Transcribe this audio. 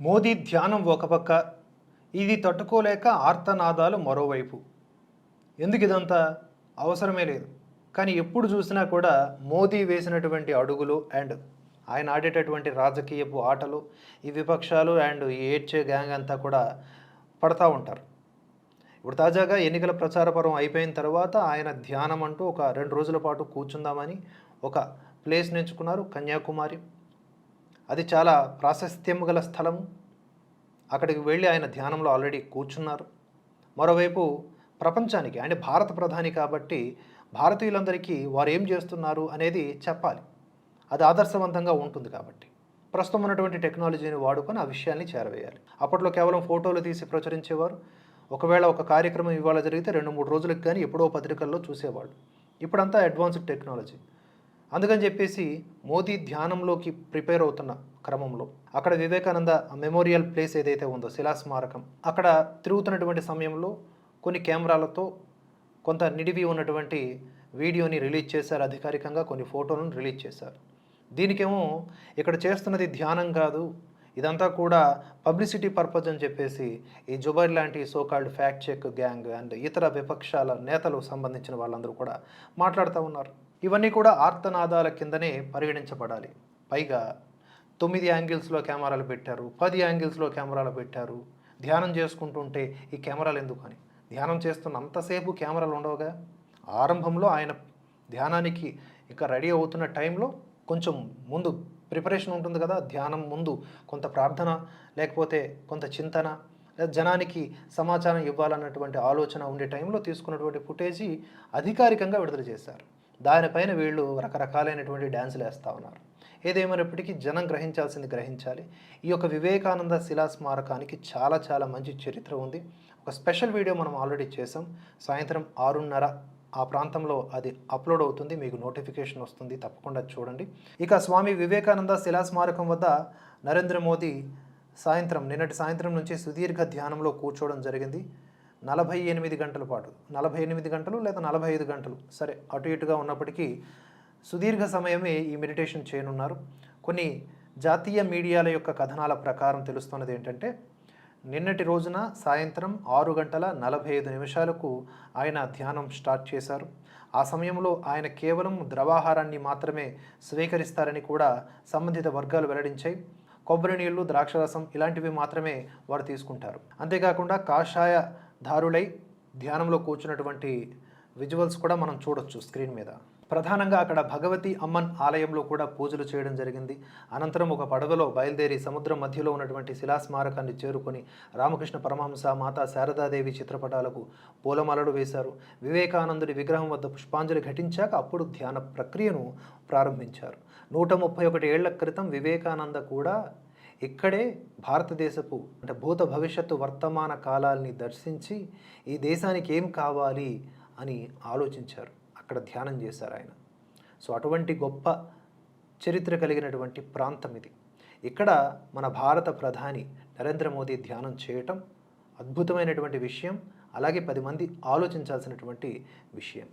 మోదీ ధ్యానం ఒక పక్క ఇది తట్టుకోలేక ఆర్తనాదాలు మరోవైపు. ఎందుకు ఇదంతా? అవసరమే లేదు. కానీ ఎప్పుడు చూసినా కూడా మోదీ వేసినటువంటి అడుగులు అండ్ ఆయన ఆడేటటువంటి రాజకీయపు ఆటలు ఈ విపక్షాలు అండ్ ఈ ఏడ్చే గ్యాంగ్ అంతా కూడా పడతా ఉంటారు. ఇప్పుడు తాజాగా ఎన్నికల ప్రచార పర్వం అయిపోయిన తర్వాత ఆయన ధ్యానం అంటూ ఒక రెండు రోజుల పాటు కూర్చుందామని ఒక ప్లేస్ ఎంచుకున్నారు కన్యాకుమారి. అది చాలా ప్రాశస్త్యం గల స్థలము. అక్కడికి వెళ్ళి ఆయన ధ్యానంలో ఆల్రెడీ కూర్చున్నారు. మరోవైపు ప్రపంచానికి అంటే భారత ప్రధాని కాబట్టి భారతీయులందరికీ వారు ఏం చేస్తున్నారు అనేది చెప్పాలి. అది ఆదర్శవంతంగా ఉంటుంది కాబట్టి. ప్రస్తుతం ఉన్నటువంటి టెక్నాలజీని వాడుకొని ఆ విషయాన్ని చేరవేయాలి. అప్పట్లో కేవలం ఫోటోలు తీసి ప్రచురించేవారు. ఒకవేళ ఒక కార్యక్రమం ఇవాళ జరిగితే రెండు మూడు రోజులకు కానీ ఎప్పుడో పత్రికల్లో చూసేవాళ్ళు. ఇప్పుడంతా అడ్వాన్స్డ్ టెక్నాలజీ. అందుకని చెప్పేసి మోదీ ధ్యానంలోకి ప్రిపేర్ అవుతున్న క్రమంలో అక్కడ వివేకానంద మెమోరియల్ ప్లేస్ ఏదైతే ఉందో శిలాస్మారకం అక్కడ తిరుగుతున్నటువంటి సమయంలో కొన్ని కెమెరాలతో కొంత నిడివి ఉన్నటువంటి వీడియోని రిలీజ్ చేశారు అధికారికంగా కొన్ని ఫోటోలను రిలీజ్ చేశారు. దీనికేమో ఇక్కడ చేస్తున్నది ధ్యానం కాదు ఇదంతా కూడా పబ్లిసిటీ పర్పస్ అని చెప్పేసి ఈ జుబైర్ లాంటి so called fact check gang and ఇతర విపక్షాల నేతలకు సంబంధించిన వాళ్ళందరూ కూడా మాట్లాడుతూ ఉన్నారు. ఇవన్నీ కూడా ఆర్తనాదాల కిందనే పరిగణించబడాలి. పైగా తొమ్మిది యాంగిల్స్లో కెమెరాలు పెట్టారు పది యాంగిల్స్లో కెమెరాలు పెట్టారు. ధ్యానం చేసుకుంటుంటే ఈ కెమెరాలు ఎందుకు అని ధ్యానం చేస్తున్న అంతసేపు కెమెరాలు ఉండవుగా? ఆరంభంలో ఆయన ధ్యానానికి ఇంకా రెడీ అవుతున్న టైంలో కొంచెం ముందు ప్రిపరేషన్ ఉంటుంది కదా ధ్యానం ముందు కొంత ప్రార్థన లేకపోతే కొంత చింతన లేదా జనానికి సమాచారం ఇవ్వాలన్నటువంటి ఆలోచన ఉండే టైంలో తీసుకున్నటువంటి ఫుటేజీ అధికారికంగా విడుదల చేశారు. దానిపైన వీళ్ళు రకరకాలైనటువంటి డ్యాన్సులు వేస్తూ ఉన్నారు. ఏదేమైనప్పటికీ జనం గ్రహించాల్సింది గ్రహించాలి. ఈ యొక్క వివేకానంద శిలా స్మారకానికి చాలా చాలా మంచి చరిత్ర ఉంది. ఒక స్పెషల్ వీడియో మనం ఆల్రెడీ చేసాం సాయంత్రం ఆరున్నర ఆ ప్రాంతంలో అది అప్లోడ్ అవుతుంది. మీకు నోటిఫికేషన్ వస్తుంది. తప్పకుండా చూడండి. ఇక స్వామి వివేకానంద శిలా స్మారకం వద్ద నరేంద్ర మోదీ సాయంత్రం నిన్నటి సాయంత్రం నుంచి సుదీర్ఘ ధ్యానంలో కూర్చోవడం జరిగింది. నలభై ఎనిమిది గంటల పాటు. నలభై ఎనిమిది గంటలు లేదా నలభై ఐదు గంటలు. సరే అటు ఇటుగా ఉన్నప్పటికీ సుదీర్ఘ సమయమే ఈ మెడిటేషన్ చేయనున్నారు. కొన్ని జాతీయ మీడియాల యొక్క కథనాల ప్రకారం తెలుస్తున్నది ఏంటంటే నిన్నటి రోజున సాయంత్రం ఆరు గంటల నలభై ఐదు నిమిషాలకు ఆయన ధ్యానం స్టార్ట్ చేశారు. ఆ సమయంలో ఆయన కేవలం ద్రవాహారాన్ని మాత్రమే స్వీకరిస్తారని కూడా సంబంధిత వర్గాలు వెల్లడించాయి. కొబ్బరి నీళ్ళు ద్రాక్షరసం ఇలాంటివి మాత్రమే వారు తీసుకుంటారు. అంతేకాకుండా కాషాయ దారులై ధ్యానంలో కూర్చున్నటువంటి విజువల్స్ కూడా మనం చూడొచ్చు స్క్రీన్ మీద. ప్రధానంగా అక్కడ భగవతి అమ్మన్ ఆలయంలో కూడా పూజలు చేయడం జరిగింది. అనంతరం ఒక పడవలో బయలుదేరి సముద్రం మధ్యలో ఉన్నటువంటి శిలాస్మారకాన్ని చేరుకొని రామకృష్ణ పరమహంస మాతా శారదాదేవి చిత్రపటాలకు పూలమాలలు వేశారు. వివేకానందుడి విగ్రహం వద్ద పుష్పాంజలి ఘటించాక అప్పుడు ధ్యాన ప్రక్రియను ప్రారంభించారు. నూట ముప్పై ఒకటి ఏళ్ళ క్రితం వివేకానంద కూడా ఇక్కడే భారతదేశపు అంటే భూత భవిష్యత్తు వర్తమాన కాలాల్ని దర్శించి ఈ దేశానికి ఏం కావాలి అని ఆలోచించారు. అక్కడ ధ్యానం చేశారు ఆయన. సో అటువంటి గొప్ప చరిత్ర కలిగినటువంటి ప్రాంతం ఇది. ఇక్కడ మన భారత ప్రధాని నరేంద్ర మోదీ ధ్యానం చేయటం అద్భుతమైనటువంటి విషయం. అలాగే పది మంది ఆలోచించాల్సినటువంటి విషయం.